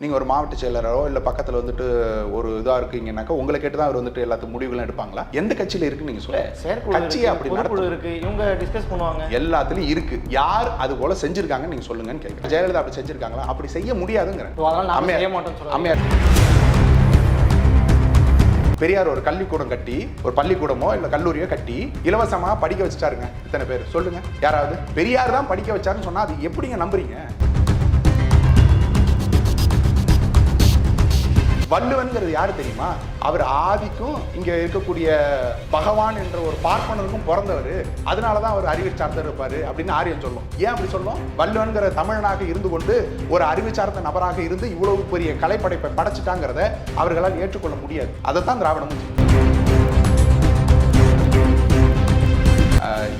நீங்க ஒரு மாவட்ட செயலரோ இல்ல பக்கத்துல வந்துட்டு ஒரு இதா இருக்கீங்கன்னாக்கா உங்களை கேட்டு தான் அவர் வந்துட்டு எல்லாத்துக்கும் முடிவுகளும் எடுப்பாங்களா? எந்த கட்சியில இருக்குன்னு நீங்க சொல்லுங்க. செயற்குழு கட்சியை இருக்கு, அப்படி. இருக்கு இவங்க டிஸ்கஸ் பண்ணுவாங்க. எல்லாத்துலயும் இருக்கு. யார் அது போல செஞ்சிருக்காங்கன்னு நீங்க சொல்லுங்கன்னு கேட்குறேன் ஜெயலலிதா அப்படி செஞ்சிருக்காங்களா? அப்படி செய்ய முடியாதுங்கிறேன். அம்மையார். பெரியார் ஒரு கல்விக்கூடம் கட்டி ஒரு பள்ளிக்கூடமோ இல்ல கல்லூரியோ கட்டி இலவசமா படிக்க வச்சுட்டாருங்க. இத்தனை பேர். சொல்லுங்க. யாராவது? பெரியார் தான் படிக்க வச்சாருன்னு சொன்னா அது எப்படிங்க நம்புறீங்க? வள்ளுவன்கிறது யாரு தெரியுமா? அவர் ஆதிக்கும் இங்க இருக்கக்கூடிய பகவான் என்ற ஒரு பார்ப்பனருக்கும் பிறந்தவர். அதனால தான் அவர் அறிவு சார்ந்தர் இருப்பாரு அப்படின்னு ஆரியன் சொல்லும். ஏன் அப்படி சொல்லும்? வள்ளுவன்கிற தமிழனாக இருந்து கொண்டு ஒரு அறிவு சார்ந்த நபராக இருந்து இவ்வளவு பெரிய கலைப்படைப்பை படைச்சிட்டாங்கிறத அவர்களால் ஏற்றுக்கொள்ள முடியாது. அதைத்தான் திராவிடமும்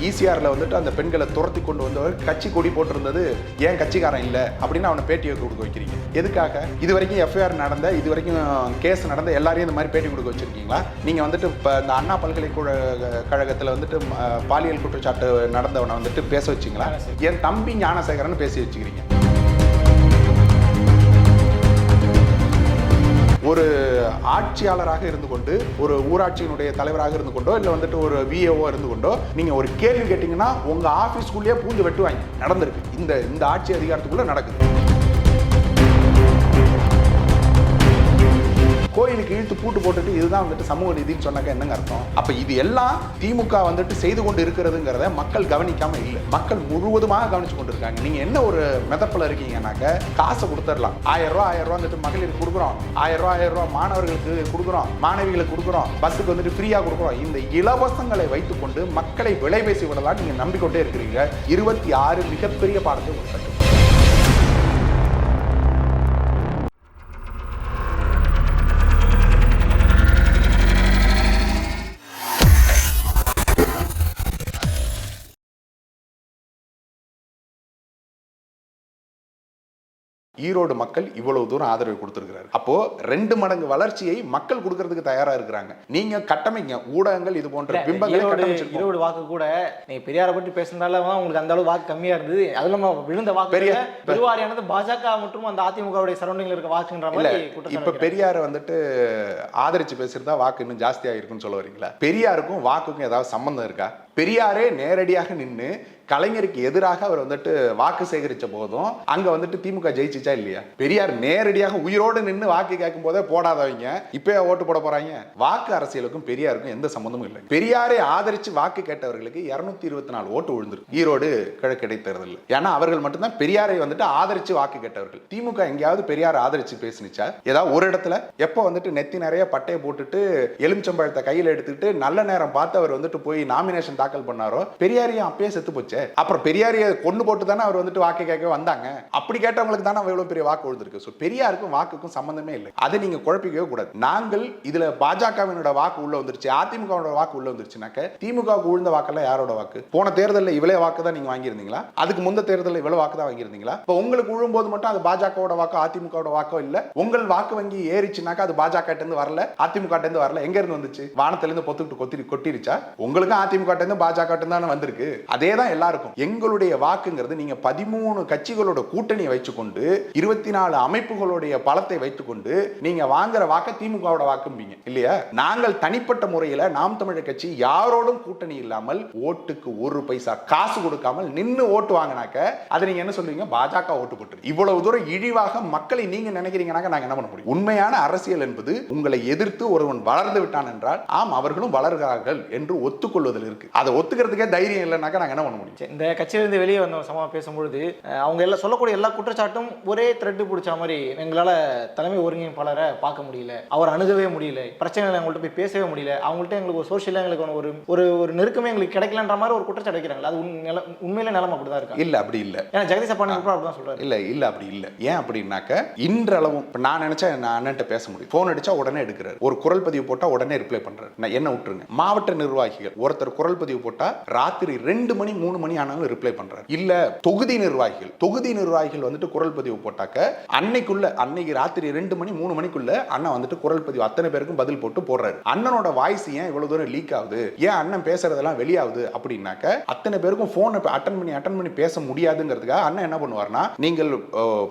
ஈசிஆரில் வந்துட்டு அந்த பெண்களை துரத்தி கொண்டு வந்தவர் கட்சி கொடி போட்டிருந்தது ஏன் கட்சிக்காரன் இல்லை? அப்படின்னு அவனை பேட்டியை கொடுக்க வைக்கிறீங்க. எதுக்காக? இது வரைக்கும் எஃப்ஐஆர் நடந்த இது வரைக்கும் கேஸ் நடந்த எல்லாரையும் இந்த மாதிரி பேட்டி கொடுக்க வச்சுருக்கீங்களா? நீங்கள் வந்துட்டு இப்போ இந்த அண்ணா பல்கலைக்கழக கழகத்தில் வந்துட்டு பாலியல் குற்றச்சாட்டு நடந்தவனை வந்துட்டு பேச வச்சிங்களா? என் தம்பி ஞானசேகரன் பேசி வச்சுக்கிறீங்க. ஒரு ஆட்சியாளராக இருந்து கொண்டு ஒரு ஊராட்சியினுடைய தலைவராக இருந்து கொண்டோ இல்லை வந்துட்டு ஒரு விஏஓ இருந்து கொண்டோ நீங்க ஒரு கேள்வி கேட்டீங்கன்னா உங்க ஆஃபீஸ்க்குள்ளேயே பூந்து வெட்டுவாங்க. நடந்திருக்கு. இந்த இந்த ஆட்சி அதிகாரத்துக்குள்ள நடக்குது. கோயிலுக்கு இழுத்து பூட்டு போட்டுட்டு இதுதான் வந்துட்டு சமூக நீதினு சொன்னாக்க என்னங்க அர்த்தம்? அப்ப இது எல்லாம் திமுக வந்துட்டு செய்து கொண்டு இருக்கிறதுங்கிறத மக்கள் கவனிக்காம இல்லை. மக்கள் முழுவதுமாக கவனிச்சு கொண்டு இருக்காங்க நீங்க என்ன ஒரு மெதப்பில் இருக்கீங்கன்னாக்க காசை கொடுத்துடலாம். ஆயிரம் ரூபா ஆயிரம் ரூபா வந்துட்டு மகளிருக்கு கொடுக்குறோம். ஆயிரம் ரூபா ஆயிரம் ரூபா மாணவர்களுக்கு கொடுக்குறோம். மாணவிகளுக்கு கொடுக்குறோம். பஸ்ஸுக்கு வந்துட்டு ஃப்ரீயா கொடுக்குறோம். இந்த இலவசங்களை வைத்துக்கொண்டு மக்களை விலை பேசி விடலாம் நீங்க நம்பிக்கொண்டே இருக்கிறீங்க. இருபத்தி ஆறு மிகப்பெரிய பாடத்தை ஒரு ஈரோடு மக்கள் இவ்வளவு தூரம் ஆதரவு கொடுத்திருக்கிறாரு அப்போ ரெண்டு மடங்கு வளர்ச்சியை மக்கள் கொடுக்கறதுக்கு தயாரா இருக்கிறாங்க. நீங்க கட்டமைங்க. ஊடகங்கள் இது போன்ற பிம்பங்களை ஈரோடு வாக்கு கூட நீங்க பெரியாரை பற்றி பேசுனதால தான் உங்களுக்கு அந்த அளவு வாக்கு கம்மியா இருந்தது. அது இல்லாம விழுந்த வாக்கு பெரிய- பெருவாரியானது பாஜக மற்றும் அந்த அதிமுகவுடைய சரௌண்டிங்ல இருக்க வாக்குன்ற மாதிரி இப்ப. பெரியாரை வந்துட்டு ஆதரிச்சு பேசுறதா வாக்கு இன்னும் ஜாஸ்தியா இருக்குன்னு சொல்ல வரீங்களா? பெரியாருக்கும் வாக்குக்கும் ஏதாவது சம்பந்தம் இருக்கா? பெரியாரே நேரடியாக நின்று கலைஞருக்கு எதிராக அவர் வந்துட்டு வாக்கு சேகரிச்ச போதும் அங்கே வந்துட்டு திமுக ஜெயிச்சிச்சா இல்லையா? பெரியார் நேரடியாக உயிரோடு நின்று வாக்கு கேட்கும் போதே போடாதவங்க இப்போ ஓட்டு போட போகிறாங்க வாக்கு அரசியலுக்கும் பெரியாருக்கும் எந்த சம்மந்தமும் இல்லை. பெரியாரை ஆதரித்து வாக்கு கேட்டவர்களுக்கு இரநூத்தி இருபத்தி நாலு ஓட்டு விழுந்துருக்கு. ஈரோடு கிழக்கு இடைத்தேர்தல் ஏன்னா அவர்கள் மட்டும்தான் பெரியாரை வந்துட்டு ஆதரித்து வாக்கு கேட்டவர்கள். திமுக எங்கேயாவது பெரியார் ஆதரித்து பேசினுச்சா? ஏதாவது ஒரு இடத்துல எப்போ வந்துட்டு நெத்தி நிறைய பட்டையை போட்டுட்டு எலுமிச்சம்பழத்தை கையில் எடுத்துக்கிட்டு நல்ல நேரம் பார்த்து அவர் வந்துட்டு போய் நாமினேஷன் தாக்கல் பண்ணாரோ பெரியாரையும் அப்பயே செத்து போச்சு. அப்புறம் பெரியாரிய கொண்டு போட்டு தானே அவர் வந்துட்டு வாக்கு கேட்க வந்தாங்க. அப்படி கேட்டவங்களுக்கு தானே எவ்வளவு பெரிய வாக்கு விழுந்திருக்கு ஸோ பெரியாருக்கும் வாக்குக்கும் சம்பந்தமே இல்லை. அதை நீங்க குழப்பிக்கவே கூடாது. நாங்கள் இதுல பாஜகவினோட வாக்கு உள்ள வந்துருச்சு அதிமுகவோட வாக்கு உள்ள வந்துருச்சுனாக்க திமுக விழுந்த வாக்கெல்லாம் யாரோட வாக்கு? போன தேர்தலில் இவ்வளவு வாக்கு தான் நீங்க வாங்கியிருந்தீங்களா? அதுக்கு முந்த தேர்தலில் இவ்வளவு வாக்கு தான் வாங்கியிருந்தீங்களா? இப்போ உங்களுக்கு விழும்போது மட்டும் அது பாஜகவோட வாக்கோ அதிமுகவோட வாக்கோ இல்ல. உங்கள் வாக்கு வங்கி ஏறிச்சுனாக்கா அது பாஜக இருந்து வரல அதிமுக இருந்து வரல. எங்க இருந்து வந்துச்சு? வானத்துல இருந்து பொத்துக்கிட்டு கொத்தி கொட்டிருச்சா? உங்களுக்கும் அதிமுக இருந்து பாஜக தானே வந்திருக்கு. அதே தான் எல்லாருக்கும். எங்களுடைய வாக்குங்கிறது நீங்க பதிமூணு கட்சிகளோட கூட்டணியை வச்சுக்கொண்டு இருபத்தி நாலு அமைப்புகளுடைய பலத்தை வைத்துக்கொண்டு நீங்க வாங்குற வாக்க திமுகவோட வாக்கும்பீங்க. இல்லையா? நாங்கள் தனிப்பட்ட முறையில நாம் தமிழர் கட்சி யாரோடும் கூட்டணி இல்லாமல் ஓட்டுக்கு ஒரு பைசா காசு கொடுக்காமல் நின்னு ஓட்டு வாங்கினாக்க அதை நீங்க என்ன சொல்றீங்க? பாஜக ஓட்டு போட்டு இவ்வளவு தூரம் இழிவாக மக்களை நீங்க நினைக்கிறீங்கன்னாக்க நாங்க என்ன பண்ண முடியும்? உண்மையான அரசியல் என்பது உங்களை எதிர்த்து ஒருவன் வளர்ந்து விட்டான் என்றால் ஆம் அவர்களும் வளர்கிறார்கள் என்று ஒத்துக்கொள்வதில் இருக்கு. அதை ஒத்துக்கிறதுக்கே தைரியம் இல்லைனாக்கா நாங்க என்ன பண்ண முடியும்? இந்த கட்சியிலிருந்து வெளியே வந்த சமா பேசும்பொழுது அவங்க எல்லாம் சொல்லக்கூடிய எல்லா குற்றச்சாட்டும் ஒரே த்ரெட்டு பிடிச்ச மாதிரி எங்களால தலைமை ஒருங்கிணைப்பாளரை பார்க்க முடியல. அவர் அணுகவே முடியல. பிரச்சனைகளை அவங்கள்ட்ட போய் பேசவே முடியல. அவங்கள்ட்ட எங்களுக்கு ஒரு சோஷியலாக எங்களுக்கு ஒரு ஒரு ஒரு நெருக்கமே எங்களுக்கு கிடைக்கலன்ற மாதிரி ஒரு குற்றச்சாட்டு வைக்கிறாங்க அது நில- உண்மையிலே நிலைமை அப்படிதான் இருக்கா? இல்ல அப்படி இல்ல. ஏன்னா ஜெகதீஷ் அப்பானி கூட அப்படிதான் சொல்றாரு. இல்ல இல்ல அப்படி இல்ல. ஏன் அப்படின்னாக்க இன்றளவும் இப்ப நான் நினைச்சா நான் அண்ணன்ட்ட பேச முடியும். போன் அடிச்சா உடனே எடுக்கிறாரு. ஒரு குரல் பதிவு போட்டா உடனே ரிப்ளை பண்றாரு. நான் என்ன விட்டுருங்க? மாவட்ட நிர்வாகிகள் ஒருத்தர் குரல் பதிவு முன்பதிவு போட்டா ராத்திரி ரெண்டு மணி மூணு மணி ஆனாலும் ரிப்ளை பண்றாரு. இல்ல தொகுதி நிர்வாகிகள் தொகுதி நிர்வாகிகள் வந்துட்டு குரல் பதிவு போட்டாக்க அன்னைக்குள்ள அன்னைக்கு ராத்திரி ரெண்டு மணி மூணு மணிக்குள்ள அண்ணன் வந்துட்டு குரல் பதிவு அத்தனை பேருக்கும் பதில் போட்டு போடுறாரு. அண்ணனோட வாய்ஸ் ஏன் இவ்வளவு தூரம் லீக் ஆகுது? ஏன் அண்ணன் பேசுறதெல்லாம் வெளியாகுது? அப்படின்னாக்க அத்தனை பேருக்கும் போனை அட்டன் பண்ணி அட்டன் பண்ணி பேச முடியாதுங்கிறதுக்காக அண்ணன் என்ன பண்ணுவார்னா நீங்கள்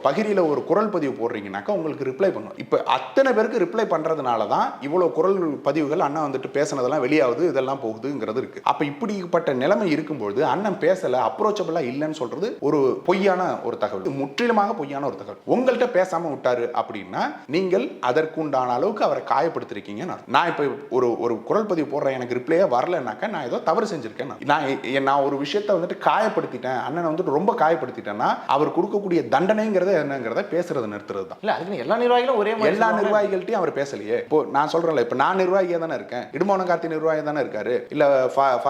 பகிரியில ஒரு குரல் பதிவு போடுறீங்கன்னாக்கா உங்களுக்கு ரிப்ளை பண்ணும் இப்போ அத்தனை பேருக்கு ரிப்ளை பண்றதுனால தான் இவ்வளவு குரல் பதிவுகள் அண்ணன் வந்துட்டு பேசுனதெல்லாம் வெளியாகுது இதெல்லாம் போகுதுங்கிறது இருக்கு. அப்ப இப்படிப்பட்ட நிலைமை இருக்கும்பொழுது அண்ணன் பேசல அப்ரோச்சபிளா இல்லைன்னு சொல்றது ஒரு பொய்யான ஒரு தகவல் முற்றிலுமாக பொய்யான ஒரு தகவல் உங்கள்கிட்ட பேசாம விட்டாரு அப்படின்னா நீங்கள் அதற்குண்டான அளவுக்கு அவரை காயப்படுத்திருக்கீங்கன்னு அர்த்தம். நான் இப்போ ஒரு ஒரு குரல் பதிவு போடுறேன் எனக்கு ரிப்ளையே வரலனாக்கா நான் ஏதோ தவறு செஞ்சிருக்கேன் நான். நான் ஒரு விஷயத்தை வந்துட்டு காயப்படுத்திட்டேன் அண்ணனை வந்துட்டு ரொம்ப காயப்படுத்திட்டேன்னா அவர் கொடுக்கக்கூடிய தண்டனைங்கிறத என்னங்கிறத பேசுறதை நிறுத்துறது தான் இல்ல அதுக்கு எல்லா நிர்வாகிகளும் ஒரே மாதிரி எல்லா. நிர்வாகிகள்ட்டையும் அவர் பேசலையே இப்போ நான் சொல்றேன்ல இப்போ நான் நிர்வாகியா தானே இருக்கேன் இடுமோன கார்த்தி நிர்வாகி தானே இருக்காரு இல்ல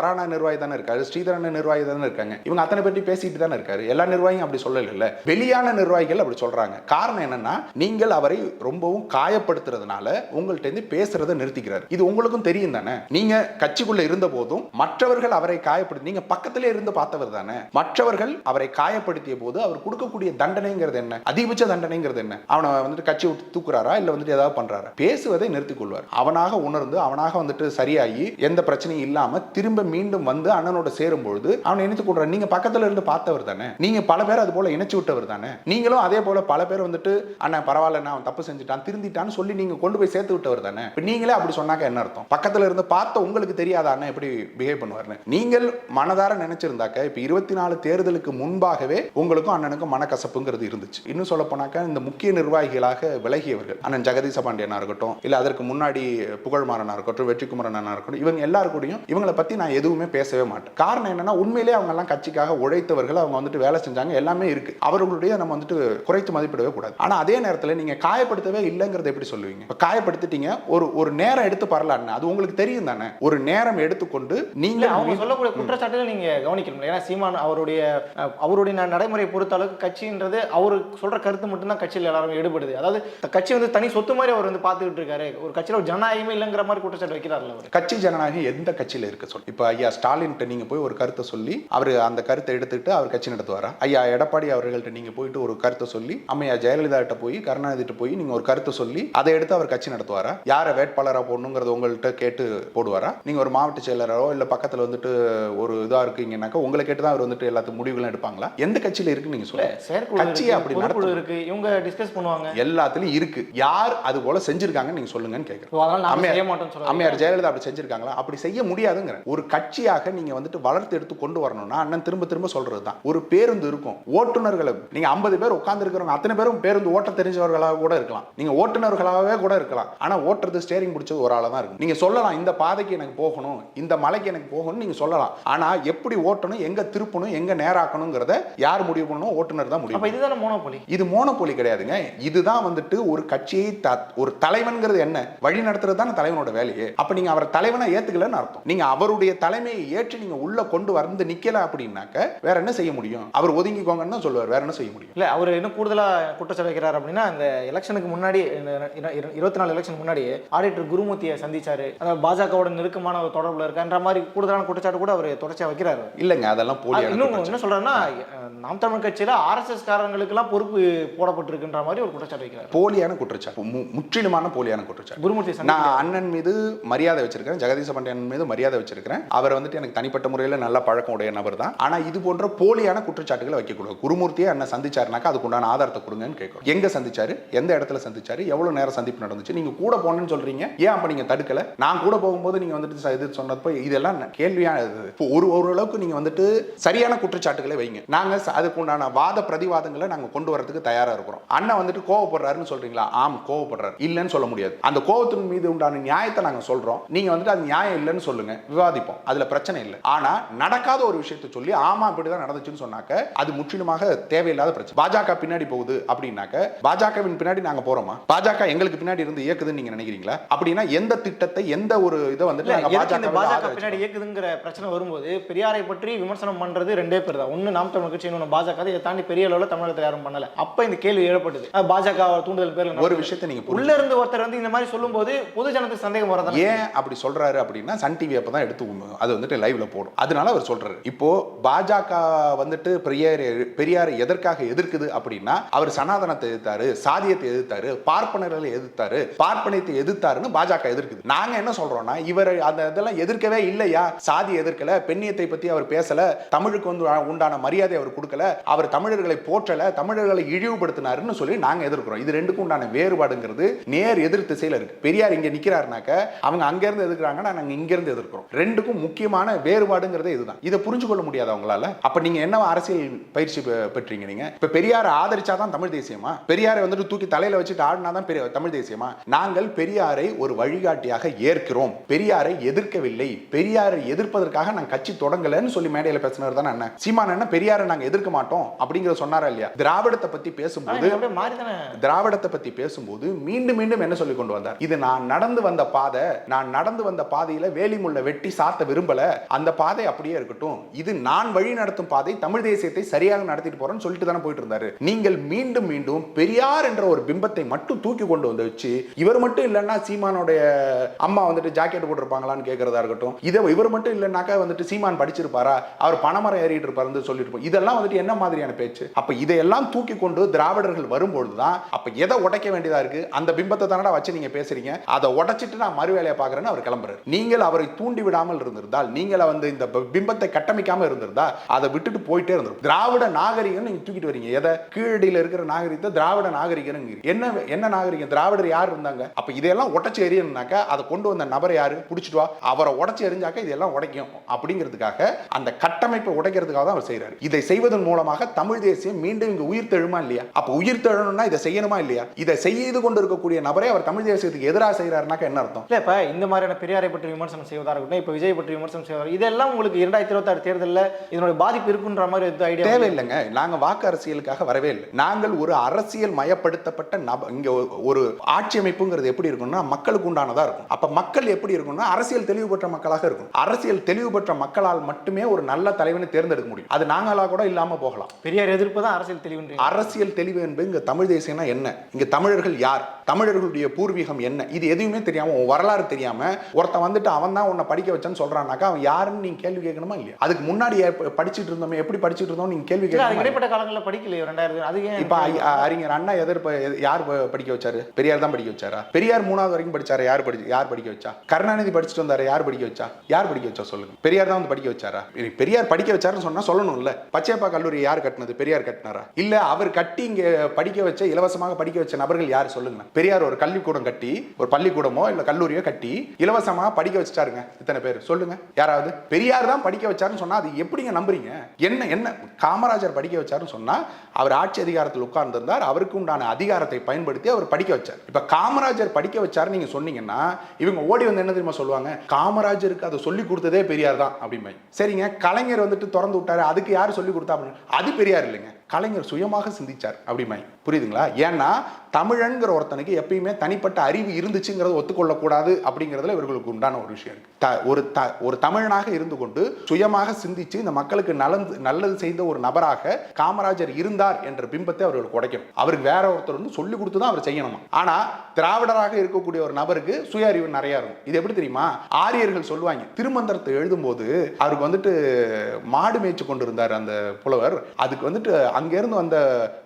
ஃப- நிர்வாகி தானே இருக்காரு ஸ்ரீதரன் நிர்வாகி தானே இருக்காங்க. இவங்க அத்தனை பற்றி பேசிட்டு தானே இருக்காரு. எல்லா நிர்வாகியும் அப்படி சொல்லல வெளியான நிர்வாகிகள் அப்படி சொல்றாங்க. காரணம் என்னன்னா நீங்கள் அவரை ரொம்பவும் காயப்படுத்துறதுனால உங்கள்ட்ட இருந்து பேசுறதை நிறுத்திக்கிறார். இது உங்களுக்கும் தெரியும் தானே? நீங்க கட்சிக்குள்ள இருந்த போதும் மற்றவர்கள் அவரை காயப்படுத்தி நீங்க பக்கத்திலே இருந்து பார்த்தவர் தானே? மற்றவர்கள் அவரை காயப்படுத்திய போது அவர் கொடுக்கக்கூடிய தண்டனைங்கிறது என்ன? அதிகபட்ச தண்டனைங்கிறது என்ன? அவனை வந்துட்டு கட்சி விட்டு தூக்குறாரா? இல்ல வந்துட்டு ஏதாவது பண்றாரா? பேசுவதை நிறுத்திக் கொள்வார். அவனாக உணர்ந்து அவனாக வந்துட்டு சரியாகி எந்த பிரச்சனையும் இல்லாம திரும்ப மீண்டும் வந்து அண்ணனோட சேரும் பொழுது அவனை இணைத்துக் கொள்றாரு. நீங்க பக்கத்துல இருந்து பார்த்தவர் தானே? நீங்க பல பேர் அது போல இணைச்சு விட்டவர் தானே? நீங்களும் அதே போல பல பேர் வந்துட்டு அண்ணன் பரவாயில்ல நான் அவன் தப்பு செஞ்சுட்டான் திருந்திட்டான்னு சொல்லி நீங்க கொண்டு போய் சேர்த்து விட்டவர் தானே? இப்போ நீங்களே அப்படி சொன்னாக்க என்ன அர்த்தம்? பக்கத்துல இருந்து பார்த்த உங்களுக்கு தெரியாத அண்ணன் எப்படி பிஹேவ் பண்ணுவார்னு நீங்கள் மனதார நினைச்சிருந்தாக்க இப்ப இருபத்தி நாலு தேர்தலுக்கு முன்பாகவே உங்களுக்கும் அண்ணனுக்கும் மனக்கசப்புங்கிறது இருந்துச்சு. இன்னும் சொல்ல போனாக்க இந்த முக்கிய நிர்வாகிகளாக விலகியவர்கள் அண்ணன் ஜெகதீச பாண்டியனா இருக்கட்டும் இல்ல அதற்கு முன்னாடி புகழ்மாறனா இருக்கட்டும் வெற்றிக்குமரனா இருக்கட்டும் இவங்க எல்லாரும் கூடயும் இவங்களை பத்தி நான் எது பேசவே மாட்டேன். காரணம் என்னன்னா உண்மையிலே அவங்க எல்லாம் கட்சிக்காக உழைத்தவர்கள் அவங்க வந்துட்டு வேலை செஞ்சாங்க எல்லாமே இருக்கு. அவர்களுடைய நம்ம வந்துட்டு குறைத்து மதிப்பிடவே கூடாது. ஆனா அதே நேரத்துல நீங்க காயப்படுத்தவே இல்லைங்கிறத எப்படி சொல்லுவீங்க? இப்ப காயப்படுத்திட்டீங்க ஒரு ஒரு நேரம் எடுத்து பரலான்னு அது உங்களுக்கு தெரியும் தானே? ஒரு நேரம் எடுத்துக்கொண்டு நீங்க அவங்க சொல்லக்கூடிய குற்றச்சாட்டுகள் நீங்க கவனிக்கணும். ஏன்னா சீமான் அவருடைய அவருடைய நடைமுறையை பொறுத்த அளவுக்கு கட்சின்றது அவர் சொல்ற கருத்து மட்டும்தான் கட்சியில் எல்லாரும் ஈடுபடுது. அதாவது கட்சி வந்து தனி சொத்து மாதிரி அவர் வந்து பார்த்துக்கிட்டு இருக்காரு. ஒரு கட்சியில ஒரு ஜனநாயகமே இல்லைங்கிற மாதிரி குற்றச்சாட்டு வைக்கிறாருல்ல அவர். கட்சி ஜனநாயகம் எந்த கட்சியில இருக்க சொல்லி இப்ப ஐயா ஸ்டாலின்ட்ட நீங்க போய் ஒரு கருத்தை சொல்லி அவர் அந்த கருத்தை எடுத்துட்டு அவர் கட்சி நடத்துவாரா? ஐயா எடப்பாடி அவர்கள்ட்ட நீங்க போயிட்டு ஒரு கருத்தை சொல்லி அம்மையா ஜெயலலிதா கிட்ட போய் கருணாநிதிட்ட போய் நீங்க ஒரு கருத்தை சொல்லி அதை எடுத்து அவர் கட்சி நடத்துவாரா? யாரை வேட்பாளரா போடணுங்கிறத உங்கள்கிட்ட கேட்டு போடுவாரா? நீங்க ஒரு மாவட்ட செயலரோ இல்ல பக்கத்துல வந்துட்டு ஒரு இதா இருக்கீங்கன்னாக்கா உங்களை கேட்டு தான் அவர் வந்துட்டு எல்லாத்துக்கும் முடிவுகளும் எடுப்பாங்களா? எந்த கட்சியில இருக்கு நீங்க சொல்லுங்க. கட்சியை அப்படி நடத்தணும். இருக்கு இவங்க டிஸ்கஸ் பண்ணுவாங்க. எல்லாத்துலயும் இருக்கு. யார் அது போல செஞ்சிருக்காங்கன்னு நீங்க சொல்லுங்கன்னு நாம அம்மையார் ஜெயலலிதா அப்படி செஞ்சிருக்காங்களா? அப்படி செய்ய முடியாதுங்கிற ஒரு கட்சியாக நீங்க வந்துட்டு வளர்த்து எடுத்து கொண்டு வரணும்னா அண்ணன் திரும்ப திரும்ப சொல்றது தான் ஒரு பேருந்து இருக்கும். ஓட்டுநர்களை நீங்க ஐம்பது பேர் உட்கார்ந்து இருக்கிறவங்க அத்தனை பேரும் பேருந்து ஓட்ட தெரிஞ்சவர்களாக கூட இருக்கலாம். நீங்க ஓட்டுநர்களாகவே கூட இருக்கலாம். ஆனா ஓட்டுறது ஸ்டேரிங் பிடிச்சது ஒரு ஆளா தான் இருக்கும். நீங்க சொல்லலாம் இந்த பாதைக்கு எனக்கு போகணும் இந்த மலைக்கு எனக்கு போகணும்னு நீங்க சொல்லலாம். ஆனா எப்படி ஓட்டணும் எங்க திருப்பணும் எங்க நேராக்கணுங்கிறத யார் முடிவு பண்ணணும் ஓட்டுநர் தான் அப்ப இதுதானே மோனோபொலி இது மோனோபோலி கிடையாதுங்க. இதுதான் வந்துட்டு ஒரு கட்சியை ஒரு தலைவன்கிறது என்ன? வழி நடத்துறது தானே தலைவனோட வேலையே. அப்ப நீங்க அவரை தலைவனா ஏத்துக்கலன்னு அர்த்தம். நீங்க அவருடைய தலைமையை ஏற்று நீங்க உள்ள கொண்டு வந்து நிக்கல அப்படின்னாக்க வேற என்ன செய்ய முடியும்? அவர் ஒதுங்கிக்கோங்கன்னு தான் சொல்லுவார். வேற என்ன செய்ய முடியும்? இல்ல அவர் இன்னும் கூடுதலா குற்றச்சாட்டு வைக்கிறார் அப்படின்னா இந்த எலெக்ஷனுக்கு முன்னாடி இருபத்தி நாலு எலெக்ஷன் முன்னாடி ஆடிட்டர் குருமூர்த்தியை சந்திச்சாரு. அதாவது பாஜகவோட நெருக்கமான ஒரு தொடர்புல இருக்கான்ற மாதிரி கூடுதலான குற்றச்சாட்டு கூட அவர் தொடர்ச்சியா வைக்கிறாரு. இல்லைங்க அதெல்லாம் அது போலியான இன்னும். என்ன சொல்றாருன்னா அஹ், நாம் தமிழ் கட்சியில ஆர்எஸ்எஸ் காரங்களுக்கு எல்லாம் பொறுப்பு போடப்பட்டிருக்குன்ற மாதிரி ஒரு குற்றச்சாட்டு வைக்கிறார். போலியான குற்றச்சாட்டு. முற்றிலுமான போலியான குற்றச்சாட்டு. குருமூர்த்தி நான் அண்ணன் மீது மரியாதை வச்சிருக்கிறேன் ஜெகதீச பாண்டியன் மீது மரியாதை வச்சிருக்கிறேன். அவர் வந்துட்டு எனக்கு தனிப்பட்ட முறையில் நல்ல பழக்கம் உடைய நபர் தான். ஆனால் இது போன்ற போலியான குற்றச்சாட்டுகளை வைக்கக்கூடாது குருமூர்த்தியை அண்ணன் சந்திச்சாருனாக்கா அதுக்குண்டான ஆதாரத்தை கொடுங்கன்னு கேட்கும் எங்கே சந்திச்சாரு? எந்த இடத்துல சந்திச்சாரு? எவ்வளோ நேரம் சந்திப்பு நடந்துச்சு? நீங்கள் கூட போனேன்னு சொல்கிறீங்க ஏன் அப்போ நீங்கள் தடுக்கல? நான் கூட போகும்போது நீங்கள் வந்துட்டு இது சொன்னப்போ இதெல்லாம் கேள்வியாக கேள்வியான இப்போ ஒரு ஓரளவுக்கு நீங்கள் வந்துட்டு சரியான குற்றச்சாட்டுகளை வைங்க. நாங்கள் அதுக்குண்டான வாத பிரதிவாதங்களை நாங்கள் கொண்டு வரதுக்கு தயாராக இருக்கிறோம். அண்ணன் வந்துட்டு கோவப்படுறாருன்னு சொல்கிறீங்களா ஆம் கோவப்படுறாரு. இல்லைன்னு சொல்ல முடியாது. அந்த கோவத்தின் மீது உண்டான நியாயத்தை நாங்கள் சொல்கிறோம் நீங்கள் வந்துட்டு அது நியாயம் இல்லைன்னு சொல்லுங்கள் விவாதிப்போம். அதுல பிரச்சனை இல்லை. ஆனா நடக்காத ஒரு விஷயத்தை சொல்லி ஆமா இப்படிதான் நடந்துச்சுன்னு சொன்னாக்க அது முற்றிலுமாக தேவையில்லாத பிரச்சனை. பாஜக பின்னாடி போகுது அப்படின்னாக்க பாஜகவின் பின்னாடி நாங்க போறோமா? பாஜக எங்களுக்கு பின்னாடி இருந்து இயக்குதுன்னு நீங்க நினைக்கிறீங்களா? அப்படின்னா எந்த திட்டத்தை எந்த ஒரு இதை வந்துட்டு பாஜக பாஜக பின்னாடி இயக்குதுங்கிற பிரச்சனை வரும்போது பெரியாரை பற்றி விமர்சனம் பண்றது ரெண்டே பேர் தான். ஒன்னு நாம் தமிழ் கட்சி இன்னொன்று பாஜக. இதை தாண்டி பெரிய அளவுல தமிழகத்தில் யாரும் பண்ணல. அப்ப இந்த கேள்வி அஹ் பாஜக தூண்டுதல் பேர்ல ஒரு. விஷயத்தை நீங்க உள்ள. இருந்து ஒருத்தர் வந்து இந்த மாதிரி சொல்லும்போது பொது ஜனத்துக்கு சந்தேகம் வரதான் ஏன் அப்படி சொல்றாரு அப்படின்னா சன் டிவி அப்பதான் எடுத்து அது வந்துட்டு லைவ்ல போடும். அதனால அவர் சொல்றாரு. இப்போ பாஜக வந்துட்டு பெரியார் பெரியார் எதற்காக எதிர்க்குது அப்படின்னா அவர் சனாதனத்தை எதிர்த்தாரு சாதியத்தை எதிர்த்தாரு பார்ப்பனர்களை எதிர்த்தாரு பார்ப்பனத்தை எதிர்த்தாருன்னு பாஜக எதிர்க்குது. நாங்க என்ன சொல்றோம்னா இவர் அந்த இதெல்லாம் எதிர்க்கவே இல்லையா? சாதி எதிர்க்கல பெண்ணியத்தை பத்தி அவர் பேசல தமிழுக்கு வந்து உண்டான மரியாதை அவர் கொடுக்கல அவர் தமிழர்களை போற்றல தமிழர்களை இழிவுபடுத்தினாருன்னு சொல்லி நாங்க எதிர்க்கிறோம். இது ரெண்டுக்கும் உண்டான வேறுபாடுங்கிறது நேர் எதிர் திசையில இருக்கு. பெரியார் இங்க நிக்கிறாருனாக்க அவங்க அங்க இருந்து எதிர்க்கிறாங்கன்னா நாங்க இங்க இருந்து எதிர்க்கிறோம். ரெண்டுக்கும் முக்கியமான வேறுபாடுங்கிறதே இதுதான். இதை புரிஞ்சு கொள்ள முடியாது அவங்களால. அப்ப நீங்க என்ன அரசியல் பயிற்சி பெற்றீங்க நீங்க? இப்ப பெரியாரை ஆதரிச்சாதான் தமிழ் தேசியமா? பெரியாரை வந்துட்டு தூக்கி தலையில வச்சுட்டு ஆடினாதான் பெரிய தமிழ் தேசியமா? நாங்கள் பெரியாரை ஒரு வழிகாட்டியாக ஏற்கிறோம். பெரியாரை எதிர்க்கவில்லை. பெரியாரை எதிர்ப்பதற்காக நான் கட்சி தொடங்கலைன்னு சொல்லி மேடையில பேசினவர் தானே அண்ணன். சீமான் என்ன பெரியாரை நாங்க எதிர்க்க மாட்டோம். அப்படிங்கறத சொன்னாரா இல்லையா? திராவிடத்தை பத்தி பேசும்போது தானே திராவிடத்தை பத்தி பேசும்போது மீண்டும் மீண்டும் என்ன சொல்லி கொண்டு வந்தார்? இது நான் நடந்து வந்த பாதை நான் நடந்து வந்த பாதையில வேலிமுள்ள வெட்டி சாத்த விரும்பல. அந்த பாதை அப்படியே இருக்கட்டும். இது நான் வழி நடத்தும் பாதை தமிழ் தேசியத்தை சரியாக நடத்திட்டு போறேன்னு சொல்லிட்டு தானே போயிட்டு இருந்தாரு. நீங்கள் மீண்டும் மீண்டும் பெரியார் என்ற ஒரு பிம்பத்தை மட்டும் தூக்கி கொண்டு வந்து வச்சு இவர் மட்டும் இல்லைன்னா சீமானுடைய அம்மா வந்துட்டு ஜாக்கெட் போட்டிருப்பாங்களான்னு கேட்கறதா இருக்கட்டும். இதை இவர் மட்டும் இல்லைனாக்கா வந்துட்டு சீமான் படிச்சிருப்பாரா? அவர் பணமரம் ஏறிட்டு இருப்பாருன்னு சொல்லிட்டு இதெல்லாம் வந்துட்டு என்ன மாதிரியான பேச்சு? அப்ப இதையெல்லாம் தூக்கி கொண்டு திராவிடர்கள் வரும்பொழுது தான் அப்ப எதை உடைக்க வேண்டியதா இருக்கு? அந்த பிம்பத்தை தானடா வச்சு நீங்க பேசுறீங்க? அதை உடைச்சிட்டு நான் மறு பாக்குறேன்னு அவர் கிளம்புறாரு. நீங்கள் அவரை தூண்டி விடாமல் இருந்திருந்தால் நீங்கள் வந்து இந்த பிம்பத்தை கட்டமைக்காம இருந்திருந்தா அதை விட்டுட்டு போயிட்டே இருந்திருக்கும். திராவிட நாகரிகம் நீங்க தூக்கிட்டு வரீங்க. எதை? கீழடியில் இருக்கிற நாகரிகத்தை திராவிட நாகரிகம் என்ன என்ன நாகரிகம்? திராவிடர் யார் இருந்தாங்க? அப்ப இதையெல்லாம் உடச்சு எரியணும்னாக்கா அதை கொண்டு வந்த நபர் யாரு? பிடிச்சிட்டு வா. அவரை உடச்சு எரிஞ்சாக்க இதெல்லாம் உடைக்கும். அப்படிங்கிறதுக்காக அந்த கட்டமைப்பை உடைக்கிறதுக்காக தான் அவர் செய்யறாரு இதை செய்வதன் மூலமாக தமிழ் தேசியம் மீண்டும் இங்க உயிர் தெழுமா இல்லையா? அப்ப உயிர் தெழணும்னா இதை செய்யணுமா இல்லையா? இதை செய்து கொண்டு இருக்கக்கூடிய நபரை அவர் தமிழ் தேசியத்துக்கு எதிராக செய்யறாருனாக்க என்ன அர்த்தம்? இல்ல இப்ப இந்த மாதிரியான பெரியாரை பற்றி விமர்சனம் செய்வதாக இருக்கட்டும் இப்ப விஜய் பற்றி விமர்சனம் செய்வதா இதெல்லாம் உங்களுக்கு இரண்டாயிரத்தி இருபத்தாறு தேர்தலில் இதனுடைய பாதிப்பு இருக்குன்ற மாதிரி எதுவும் ஐடியா தேவையில்லைங்க. நாங்க வாக்கு அரசியலுக்காக வரவே இல்லை. நாங்கள் ஒரு அரசியல் மயப்படுத்தப்பட்ட நப இங்க ஒரு- ஆட்சி அமைப்புங்கிறது எப்படி இருக்கும்னா மக்களுக்கு உண்டானதா இருக்கும். அப்ப மக்கள் எப்படி இருக்கும்னா அரசியல் தெளிவு பெற்ற மக்களாக இருக்கும். அரசியல் தெளிவு பெற்ற மக்களால் மட்டுமே ஒரு நல்ல தலைவனை தேர்ந்தெடுக்க முடியும். அது நாங்களா கூட இல்லாம போகலாம். பெரியார் எதிர்ப்பு தான் அரசியல் தெளிவுன்றீங்க. அரசியல் தெளிவு என்பது இங்க தமிழ் தேசியம்னா என்ன? இங்க தமிழர்கள் யார்? தமிழர்களுடைய பூர்வீகம் என்ன? இது எதுவுமே தெரியாம உன் வரலாறு தெரியாம ஒருத்தன் வந்துட்டு அவன் தான் உன்னை படிக்க வச்சான்னு சொல்றானாக்கா அவன் யாருன்னு நீங்க கேள்வி கேட்கணுமா இல்லையா? அதுக்கு முன்னாடி படிச்சிட்டு இருந்தோமே எப்படி படிச்சிட்டு இருந்தோம் நீங்க கேள்வி கேட்கணுமா? இடைப்பட்ட காலங்களில் படிக்கலையே ரெண்டாயிரத்தி அது இப்ப அறிஞர் அண்ணா எதிர்ப்பு யார் படிக்க வச்சாரு? பெரியார் தான் படிக்க வச்சாரா? பெரியார் மூணாவது வரைக்கும் படிச்சாரு? யார் படி யார் படிக்க வச்சா? கருணாநிதி படிச்சுட்டு வந்தாரு? யார் படிக்க வச்சா? யார் படிக்க வச்சா சொல்லுங்க. பெரியார் தான் வந்து படிக்க வச்சாரா? பெரியார் படிக்க வச்சாருன்னு சொன்னா சொல்லணும்ல. பச்சையப்பா கல்லூரி யார் கட்டினது? பெரியார் கட்டினாரா? இல்ல அவர் கட்டி இங்க படிக்க வச்ச இலவசமாக படிக்க வச்ச நபர்கள் யார்? சொல்லுங்க. பெரியார் ஒரு கல்விக்கூடம் கட்டி ஒரு பள்ளிக்கூடமோ இல்ல கல்லூரியோ கட்டி இலவசமாக படிக்க வச்சுட்டாருங்க இத்தனை பேர். சொல்லுங்க. யாராவது? பெரியார் தான் படிக்க வச்சாருன்னு சொன்னா அது எப்படிங்க நம்புறீங்க? என்ன என்ன? காமராஜர் படிக்க வச்சாருன்னு சொன்னா அவர் ஆட்சி அதிகாரத்தில் உட்கார்ந்திருந்தார். அவருக்கு உண்டான அதிகாரத்தை பயன்படுத்தி அவர் படிக்க வச்சார். இப்ப காமராஜர் படிக்க வச்சாரு நீங்க சொன்னீங்கன்னா இவங்க ஓடி வந்து என்ன தெரியுமா சொல்லுவாங்க? காமராஜருக்கு அதை சொல்லி கொடுத்ததே பெரியார் தான் அப்படிம்பாங்க. சரிங்க கலைஞர் வந்துட்டு திறந்து விட்டாரு. அதுக்கு யார் சொல்லி கொடுத்தா அப்படின்னு? அது பெரியார் இல்லைங்க. கலைஞர் சுயமாக சிந்திச்சார் அப்படிமாய் புரியுதுங்களா? ஏன்னா தமிழன்கிற ஒருத்தனுக்கு எப்பயுமே தனிப்பட்ட அறிவு இருந்துச்சுங்கிறத ஒத்துக்கொள்ளக்கூடாது அப்படிங்கிறதுல இவர்களுக்கு உண்டான ஒரு விஷயம் இருக்கு. த- ஒரு த ஒரு தமிழனாக இருந்து கொண்டு சுயமாக சிந்திச்சு இந்த மக்களுக்கு நலந்து நல்லது செய்த ஒரு நபராக காமராஜர் இருந்தார் என்ற பிம்பத்தை அவர்களுக்கு உடைக்கணும். அவருக்கு வேற ஒருத்தர் வந்து சொல்லி கொடுத்து தான் அவர் செய்யணுமா? ஆனா திராவிடராக இருக்கக்கூடிய ஒரு நபருக்கு சுய அறிவு நிறைய இருக்கும். இது எப்படி தெரியுமா? ஆரியர்கள் சொல்லுவாங்க. திருமந்திரத்தை எழுதும்போது அவருக்கு வந்துட்டு மாடு மேய்ச்சு கொண்டு இருந்தார் அந்த புலவர். அதுக்கு வந்துட்டு அங்கேருந்து வந்த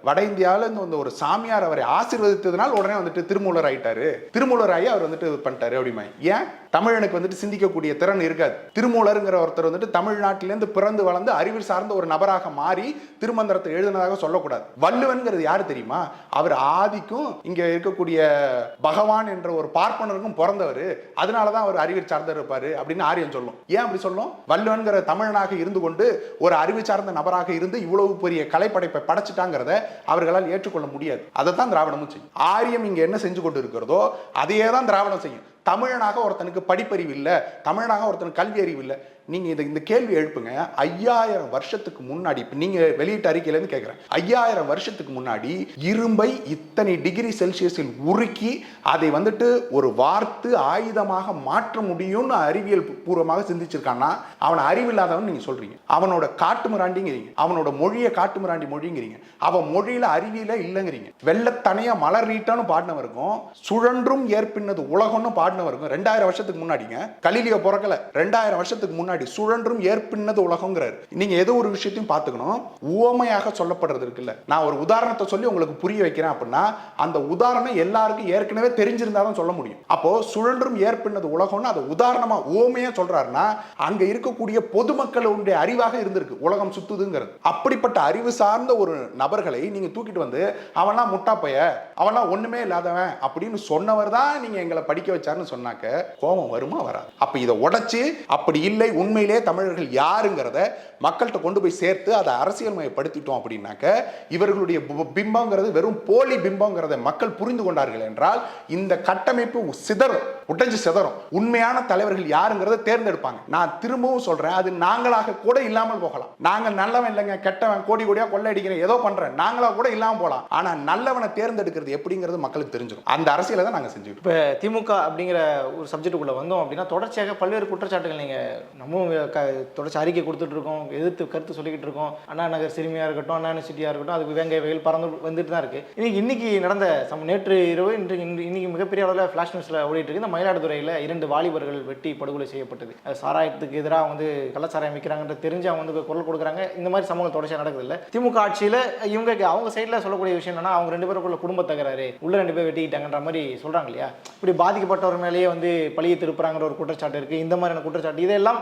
வட இந்தியாவிலேருந்து வந்த ஒரு சாமியார் அவரை ஆசீர்வதித்ததுனால் உடனே வந்துட்டு திருமூலர் ஆயிட்டாரு. திருமூலர் ஆகி அவர் வந்துட்டு இது பண்ணிட்டாரு அப்படிமா ஏன்? தமிழனுக்கு வந்துட்டு சிந்திக்கக்கூடிய திறன் இருக்காது. திருமூலருங்கிற ஒருத்தர் வந்துட்டு தமிழ்நாட்டிலேருந்து பிறந்து வளர்ந்து அறிவு சார்ந்த ஒரு நபராக மாறி திருமந்திரத்தை எழுதினதாக சொல்லக்கூடாது. வள்ளுவன்கிறது யார் தெரியுமா? அவர் ஆதிக்கும் இங்கே இருக்கக்கூடிய பகவான் என்ற ஒரு பார்ப்பனருக்கும் பிறந்தவர். அதனால தான் அவர் அறிவு சார்ந்த இருப்பார் அப்படின்னு ஆரியன் சொல்லும். ஏன் அப்படி சொல்லும்? வள்ளுவன்கிற தமிழனாக இருந்து கொண்டு ஒரு அறிவு சார்ந்த நபராக இருந்து இவ்வளவு பெரிய கலைப்படைப்பை படைச்சிட்டாங்கிறத அவர்களால் ஏற்றுக்கொள்ள முடியாது. அதை தான் திராவிடமும் செய்யும். ஆரியம் இங்கே என்ன செஞ்சு கொண்டு இருக்கிறதோ அதையே தான் திராவிடம் செய்யும். தமிழனாக ஒருத்தனுக்கு படிப்பறிவு இல்லை தமிழனாக ஒருத்தனுக்கு கல்வி அறிவு இல்லை. நீங்கள் இதை இந்த கேள்வி எழுப்புங்க. ஐயாயிரம் வருஷத்துக்கு முன்னாடி இப்போ நீங்கள் வெளியிட்ட அறிக்கையிலேருந்து கேட்குறேன் ஐயாயிரம் வருஷத்துக்கு முன்னாடி இரும்பை இத்தனை டிகிரி செல்சியஸில் உருக்கி அதை வந்துட்டு ஒரு வார்த்து ஆயுதமாக மாற்ற முடியும்னு அறிவியல் பூர்வமாக சிந்திச்சிருக்கான்னா அவன் அறிவில்லாதவன் நீங்கள் சொல்கிறீங்க அவனோட காட்டு மிராண்டிங்கிறீங்க அவனோட மொழியை காட்டு மிராண்டி மொழிங்கிறீங்க. அவன் மொழியில் அறிவியல இல்லைங்கிறீங்க. வெள்ளத்தனைய மலர் ரீட்டான்னு பாடினவருக்கும் சுழன்றும் ஏற்பின்னது உலகம்னு பாடினவருக்கும் ரெண்டாயிரம் வருஷத்துக்கு முன்னாடிங்க. கலிலியோ பிறக்கல. ரெண்டாயிரம் வருஷத்துக்கு முன்னாடி முன்னாடி சுழன்றும் ஏற்பின்னது உலகங்கிறார். நீங்க ஏதோ ஒரு விஷயத்தையும் பார்த்துக்கணும். உவமையாக சொல்லப்படுறது இருக்குல்ல. நான் ஒரு உதாரணத்தை சொல்லி உங்களுக்கு புரிய வைக்கிறேன் அப்படின்னா அந்த உதாரணம் எல்லாருக்கும் ஏற்கனவே தெரிஞ்சிருந்தா தான் சொல்ல முடியும். அப்போ சுழன்றும் ஏற்பின்னது உலகம்னு அதை உதாரணமா உவமையா சொல்றாருன்னா அங்க இருக்கக்கூடிய பொதுமக்களுடைய அறிவாக இருந்திருக்கு. உலகம் சுத்துதுங்கிறது. அப்படிப்பட்ட அறிவு சார்ந்த ஒரு நபர்களை நீங்க தூக்கிட்டு வந்து அவன்லாம் முட்டா முட்டாப்பைய அவன்லாம் ஒண்ணுமே இல்லாதவன். அப்படின்னு சொன்னவர் தான் நீங்க எங்களை படிக்க வச்சாருன்னு சொன்னாக்க கோபம் வருமா வராது. அப்ப இதை உடைச்சு அப்படி இல்லை உண்மையிலே தமிழர்கள் யாருங்கிறத மக்கள்கிட்ட கொண்டு போய் சேர்த்து அதை அரசியல்மயப்படுத்திட்டோம் அப்படின்னாக்க இவர்களுடைய பிம்பங்கிறது வெறும் போலி பிம்பங்கிறத மக்கள் புரிந்து கொண்டார்கள் என்றால் இந்த கட்டமைப்பு சிதறும் உடைஞ்சு சிதறும். உண்மையான தலைவர்கள் யாருங்கிறத தேர்ந்தெடுப்பாங்க. நான் திரும்பவும் சொல்றேன் அது நாங்களாக கூட இல்லாமல் போகலாம். நாங்கள் நல்லவன் இல்லைங்க கெட்டவன் கோடி கோடியா கொள்ளையடிக்கிறேன் ஏதோ பண்றேன். நாங்களா கூட இல்லாமல் போகலாம். ஆனா நல்லவனை தேர்ந்தெடுக்கிறது எப்படிங்கிறது மக்களுக்கு தெரிஞ்சிடும் அந்த அரசியலை தான் நாங்கள் செஞ்சுக்கிட்டோம் இப்போ திமுக அப்படிங்கிற ஒரு சப்ஜெக்ட்டுக்குள்ளே வந்தோம் அப்படின்னா தொடர்ச்சியாக பல்வேறு குற்றச்சாட்டுகள் நீங்கள் இன்னும் க தொடர்ச்சி அறிக்கை கொடுத்துட்ருக்கோம் எதிர்த்து கருத்து சொல்லிக்கிட்டு இருக்கோம். அண்ணா நகர் சிறுமியாக இருக்கட்டும் அண்ணா யூனிவர்சிட்டியாக இருக்கட்டும் அதுக்கு வேங்கை வகையில் பறந்து வந்துட்டு தான் இருக்குது இன்னைக்கு இன்னைக்கு நடந்த சம் நேற்று இரவு இன்று இன்றைக்கி இன்னைக்கு மிகப்பெரிய அளவில் ஃப்ளாஷ் நியூஸில் ஓடிட்டு இருக்கு. இந்த மயிலாடுதுறையில் இரண்டு வாலிபர்கள் வெட்டி படுகொலை செய்யப்பட்டது. சாராயத்துக்கு எதிராக வந்து கள்ளச்சாராயம் விற்கிறாங்கன்ற தெரிஞ்சு அவங்க வந்து குரல் கொடுக்குறாங்க. இந்த மாதிரி சமூகம் தொடர்ச்சியாக நடக்குது இல்லை. திமுக ஆட்சியில் இவங்க அவங்க சைடில் சொல்லக்கூடிய விஷயம் என்னன்னா அவங்க ரெண்டு பேருக்குள்ள குடும்ப தகராறு உள்ள ரெண்டு பேர் வெட்டிக்கிட்டாங்கன்ற மாதிரி சொல்கிறாங்க இல்லையா? இப்படி பாதிக்கப்பட்டவர் மேலேயே வந்து பழியை திருப்புறாங்கிற ஒரு குற்றச்சாட்டு இருக்குது இந்த மாதிரியான குற்றச்சாட்டு இதெல்லாம்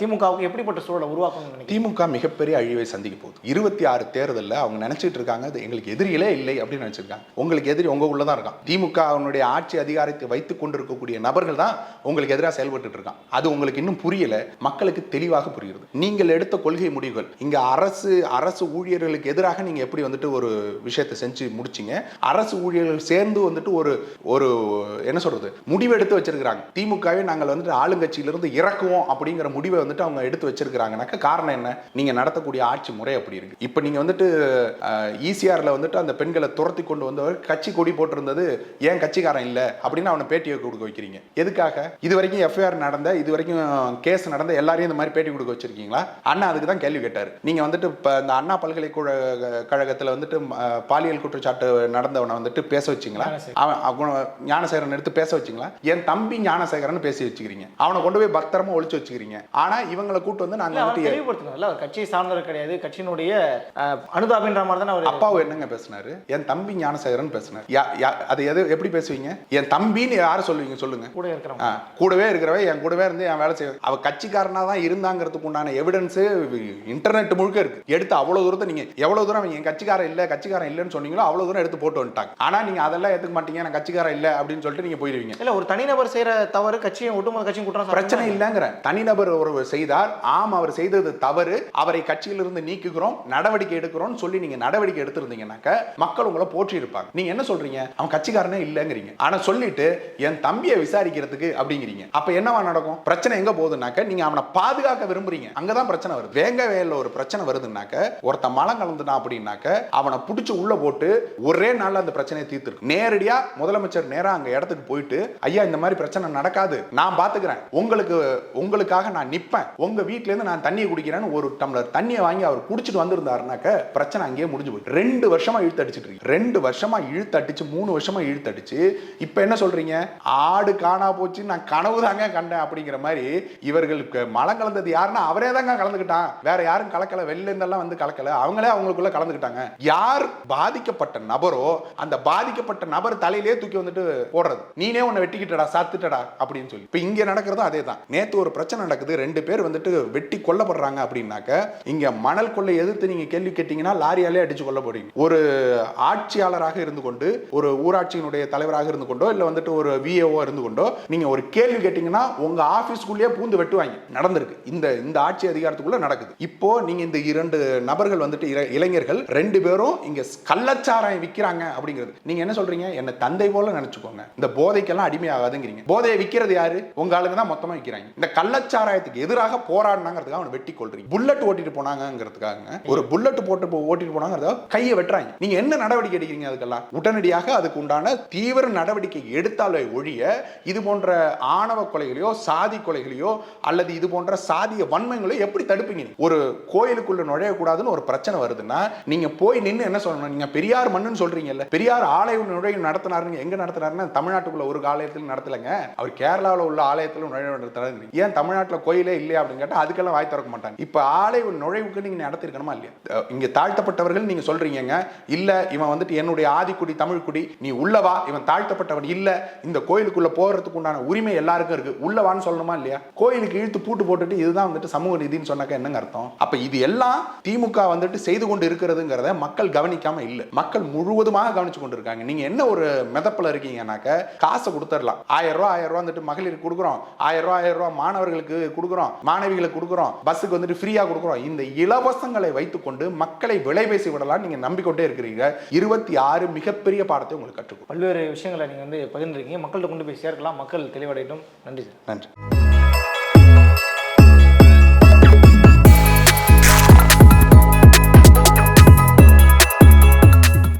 திமுகவுக்கு எப்படிப்பட்ட சூழலை உருவாக்கணும்னு திமுக மிகப்பெரிய அழிவை சந்திக்க போகுது. இருபத்தி ஆறு தேர்தலில் அவங்க நினைச்சிட்டு இருக்காங்க அது எங்களுக்கு எதிரிகளே இல்லை அப்படின்னு நினைச்சிருக்காங்க. உங்களுக்கு எதிரி உங்க உள்ள தான் இருக்கான். திமுக அவனுடைய ஆட்சி அதிகாரத்தை வைத்துக் கொண்டிருக்கக்கூடிய நபர்கள் தான் உங்களுக்கு எதிராக செயல்பட்டு இருக்கான். அது உங்களுக்கு இன்னும் புரியல மக்களுக்கு தெளிவாக புரியுது நீங்கள் எடுத்த கொள்கை முடிவுகள் இங்க அரசு அரசு ஊழியர்களுக்கு எதிராக நீங்க எப்படி வந்துட்டு ஒரு விஷயத்தை செஞ்சு முடிச்சீங்க? அரசு ஊழியர்கள் சேர்ந்து வந்துட்டு ஒரு ஒரு என்ன சொல்றது முடிவெடுத்து வச்சிருக்கிறாங்க. திமுகவே நாங்கள் வந்துட்டு ஆளுங்கட்சியிலிருந்து இறக்குவோம் அப்படிங்கிற முடிவை வந்துட்டு அவங்க எடுத்து வச்சிருக்கிறாங்கனாக்க காரணம் என்ன? நீங்க நடத்தக்கூடிய ஆட்சி முறை அப்படி இருக்கு. இப்போ நீங்க வந்துட்டு ஈசிஆர்ல வந்துட்டு அந்த பெண்களை துரத்தி கொண்டு வந்தவர் கட்சி கொடி போட்டிருந்தது ஏன் கட்சிக்காரன் இல்ல? அப்படின்னு அவனை பேட்டியை கொடுக்க வைக்கிறீங்க. எதுக்காக? இது வரைக்கும் எஃப்ஐஆர் நடந்த இது வரைக்கும் கேஸ் நடந்த எல்லாரையும் இந்த மாதிரி பேட்டி கொடுக்க வச்சிருக்கீங்களா? அண்ணா அதுக்கு தான் கேள்வி கேட்டாரு. நீங்க வந்துட்டு இப்ப இந்த அண்ணா பல்கலைக்கழக கழகத்துல வந்துட்டு பாலியல் குற்றச்சாட்டு நடந்தவனை வந்துட்டு பேச வச்சிங்களா. அவன் ஞானசேகரன் எடுத்து பேச வச்சிங்களா? என் தம்பி ஞானசேகரன் பேசி வச்சுக்கிறீங்க. அவனை கொண்டு போய் பத்திரமா ஒளிச்சு வச்சுக்கிறீங்க. ஆனா இவங்களை கூட்டு வந்து நாங்க இல்ல, அவர் வந்துட்டு தெளிவுபடுத்தணும்ல அவர் கட்சியை சார்ந்தவர் கிடையாது. கட்சியினுடைய அனுதாபின்ற மாதிரி தானே அவர் அப்பாவு என்னங்க பேசினாரு? என் தம்பி ஞானசேகரன் பேசினார். அது எது எப்படி பேசுவீங்க? என் தம்பின்னு யாரை சொல்லுவீங்க சொல்லுங்க. கூட இருக்கிறவங்க. கூடவே இருக்கிறவன் என் கூடவே இருந்து என் வேலை செய்ய அவ கட்சிக்காரனா தான் இருந்தாங்கிறதுக்கு உண்டான எவிடன்ஸ் இன்டர்நெட் முழுக்க இருக்கு. எடுத்து அவ்வளவு தூரத்தை நீங்க எவ்வளவு தூரம் என் கட்சிக்காரன் இல்ல கட்சிக்காரன் இல்லைன்னு சொன்னீங்களோ அவ்வளவு தூரம் எடுத்து போட்டு வந்துட்டாங்க. ஆனா நீங்க அதெல்லாம் ஏத்துக்க மாட்டீங்க நான் கட்சிக்காரன் இல்ல அப்படின்னு சொல்லிட்டு நீங்க போயிடுவீங்க இல்ல ஒரு தனிநபர் செய்யற தவறு கட்சியும் ஒட்டுமொத்த கட்சியும் குற்றம். பிரச்சனை இல்லைங்கிற. தனிநபர் ஒருவர் செய்தார். ஆம் அவர் செய்தது தவறு. அவரை கட்சியிலிருந்து நீக்குகிறோம் நடவடிக்கை எடுக்கிறோம் சொல்லி நீங்க நடவடிக்கை எடுத்திருந்தீங்கன்னாக்க மக்கள் உங்களை போற்றி இருப்பாங்க நீங்க என்ன சொல்றீங்க? அவன் கட்சிக்காரனே இல்லைங்கிறீங்க. ஆனா சொல்லிட்டு என் தம்பியை விசாரிக்கிறதுக்கு அப்படிங்கிறீங்க. அப்ப என்னவா நடக்கும்? பிரச்சனை எங்க போகுதுனாக்க நீங்க அவனை பாதுகாக்க விரும்புறீங்க. அங்கதான் பிரச்சனை வருது. வேங்க வேல ஒரு பிரச்சனை வருதுன்னாக்க ஒருத்தன் மலம் கலந்துனா அப்படின்னாக்க அவனை பிடிச்சி உள்ள போட்டு ஒரே நாள்ல அந்த பிரச்சனையை தீர்த்துருக்கு. நேரடியா முதலமைச்சர் நேரா அங்க இடத்துக்கு போயிட்டு ஐயா இந்த மாதிரி பிரச்சனை நடக்காது. நான் பாத்துக்கிறேன். உங்களுக்கு உங்களுக்காக நான் நிப்பேன். உங்க வீட்ல இருந்து நான் தண்ணியை குடிக்கிறேன்னு ஒரு டம்ளர் தண்ணியை வாங்கி அவர் குடிச்சிட்டு வந்திருந்தாருனாக்க பிரச்சனை அங்கேயே முடிஞ்சு போயிட்டு ரெண்டு வருஷமா இழுத்து அடிச்சிட்டு இருக்கு ரெண்டு வருஷமா இழுத்து அடிச்சு மூணு வருஷமா இழுத்து அடிச்சு இப்ப என்ன சொல்றீங்க? ஆடு காணா போச்சு நான் கனவு தாங்க கண்டேன் அப்படிங்கிற மாதிரி இவர்களுக்கு மலம் கலந்தது யாருன்னா அவரே தாங்க கலந்துக்கிட்டான். வேற யாரும் கலக்கல. வெளில இருந்தெல்லாம் வந்து கலக்கல. அவங்களே அவங்களுக்குள்ள கலந்துக்கிட்டாங்க. யார் பாதிக்கப்பட்ட நபரோ அந்த பாதிக்கப்பட்ட நபர் தலையிலே தூக்கி வந்துட்டு போடுறது. நீனே உன்னை வெட்டிக்கிட்டடா சாத்துட்டடா அப்படின்னு சொல்லி. இப்ப இங்க நடக்கிறதும் அதே தான் நேத்து ஒரு பிரச்சனை நடக்குது. ரெண்டு பேர் வந்துட்டு வெட்டி கொல்லப்படுறாங்க அப்படின்னாக்க இங்க மணல் கொள்ளை எதிர்த்து நீங்க கேள்வி கேட்டீங்கன்னா லாரியாலே அடிச்சு கொல்ல போறீங்க. ஒரு ஆட்சியாளராக இருந்து கொண்டு ஒரு ஊராட்சியினுடைய தலைவராக இருந்து கொண்டோ இல்ல வந்துட்டு ஒரு விஏஓ இருந்து கொண்டோ நீங்க ஒரு கேள்வி கேட்டீங்கன்னா உங்க ஆபீஸ்க்குள்ளேயே பூந்து வெட்டுவாங்க. நடந்திருக்கு. இந்த இந்த ஆட்சி அதிகாரத்துக்குள்ள நடக்குது. இப்போ நீங்க இந்த இரண்டு நபர்கள் வந்துட்டு இளைஞர்கள் ரெண்டு பேரும் இங்க கள்ளச்சாராயம் விற்கிறாங்க அப்படிங்கிறது. நீங்க என்ன சொல்றீங்க? என்ன தந்தை போல நினைச்சுக்கோங்க. இந்த போதைக்கெல்லாம் அடிமையாகாதுங்கிறீங்க. போதையை விற்கிறது யாரு? உங்க ஆளுங்க தான் மொத்தமா விற்கிறாங்க இந்த கள்ளச்சாராயத்துக்கு எதிராக போராடினாங்கிறதுக்காக அவனை வெட்டி கொள்றீங்க புல்லட் ஓட்டிட்டு போனாங்கிறதுக்காக ஒரு புல்லட் போட்டு ஓட்டிட்டு போனாங்கிறதுக்காக கையை வெட்டுறாங்க. நீங்க என்ன நடவடிக்கை எடுக்கிறீங்க அதுக்கெல்லாம் உடனடியாக அதுக்கு உண்டான தீவிர நடவடிக்கை எடுத்தாலே ஒழிய இது போன்ற ஆணவ கொலைகளையோ சாதி கொலைகளையோ அல்லது இது போன்ற சாதிய வன்மங்களையோ எப்படி தடுப்பீங்க? ஒரு கோயிலுக்குள்ள நுழையக்கூடாதுன்னு ஒரு பிரச்சனை வருதுன்னா நீங்க போய் நின்று என்ன சொல்லணும்? நீங்க பெரியார் மண்ணுன்னு சொல்றீங்கல்ல. பெரியார் ஆலய நுழைவு நடத்தினாருங்க எங்க நடத்தினாருன்னா தமிழ்நாட்டுக்குள்ள ஒரு ஆலயத்தில் நடத்தலைங்க. அவர் கேரளாவில் உள்ள ஆலயத்தில் நுழைவு நடத்தினாரு ஏன் தமிழ்நாட்டில் கோயிலே இல்லையா அப்படின்னு கேட்டால் அதுக்கெல்லாம் வாய் திறக்க மாட்டாங்க. இப்போ ஆலை நுழைவுக்கு நீங்கள் நடத்திருக்கணுமா இல்லையா? இங்கே தாழ்த்தப்பட்டவர்கள் நீங்கள் சொல்கிறீங்க இல்லை இவன் வந்துட்டு என்னுடைய ஆதிக்குடி தமிழ்குடி நீ உள்ளவா இவன் தாழ்த்தப்பட்டவன் இல்லை இந்த கோயிலுக்குள்ளே போகிறதுக்கு உண்டான உரிமை எல்லாருக்கும் இருக்கு உள்ளவான்னு சொல்லணுமா இல்லையா? கோயிலுக்கு இழுத்து பூட்டு போட்டுட்டு இதுதான் வந்துட்டு சமூக நீதினு சொன்னாக்க என்னங்க அர்த்தம்? அப்போ இது எல்லாம் திமுக வந்துட்டு செய்து கொண்டு இருக்கிறதுங்கிறத மக்கள் கவனிக்காம இல்லை. மக்கள் முழுவதுமாக கவனிச்சு கொண்டு இருக்காங்க நீங்கள் என்ன ஒரு மிதப்பில் இருக்கீங்கன்னாக்க காசை கொடுத்துடலாம். ஆயிரம் ரூபா ஆயிரம் ரூபா வந்துட்டு மகளிருக்கு கொடுக்குறோம். ஆயிரம் ரூபா ஆயிரம் ரூபா மாணவர்களுக்கு கொடுக்குறோம் மாணவிகளுக்கு கொடுக்குறோம் பஸ்ஸுக்கு வந்துட்டு ஃப்ரீயா கொடுக்குறோம். இந்த இலவசங்களை வைத்துக்கொண்டு மக்களை விலை பேசி விடலாம் நீங்க நம்பிக்கொண்டே இருக்கிறீங்க. இருபத்தி ஆறு மிகப்பெரிய பாடத்தை உங்களுக்கு கற்றுக் பல்வேறு விஷயங்களை நீங்கள் வந்து பகிர்ந்துருக்கீங்க. மக்கள்கிட்ட கொண்டு போய் சேர்க்கலாம். மக்கள் தெளிவடையட்டும். நன்றி சார். நன்றி.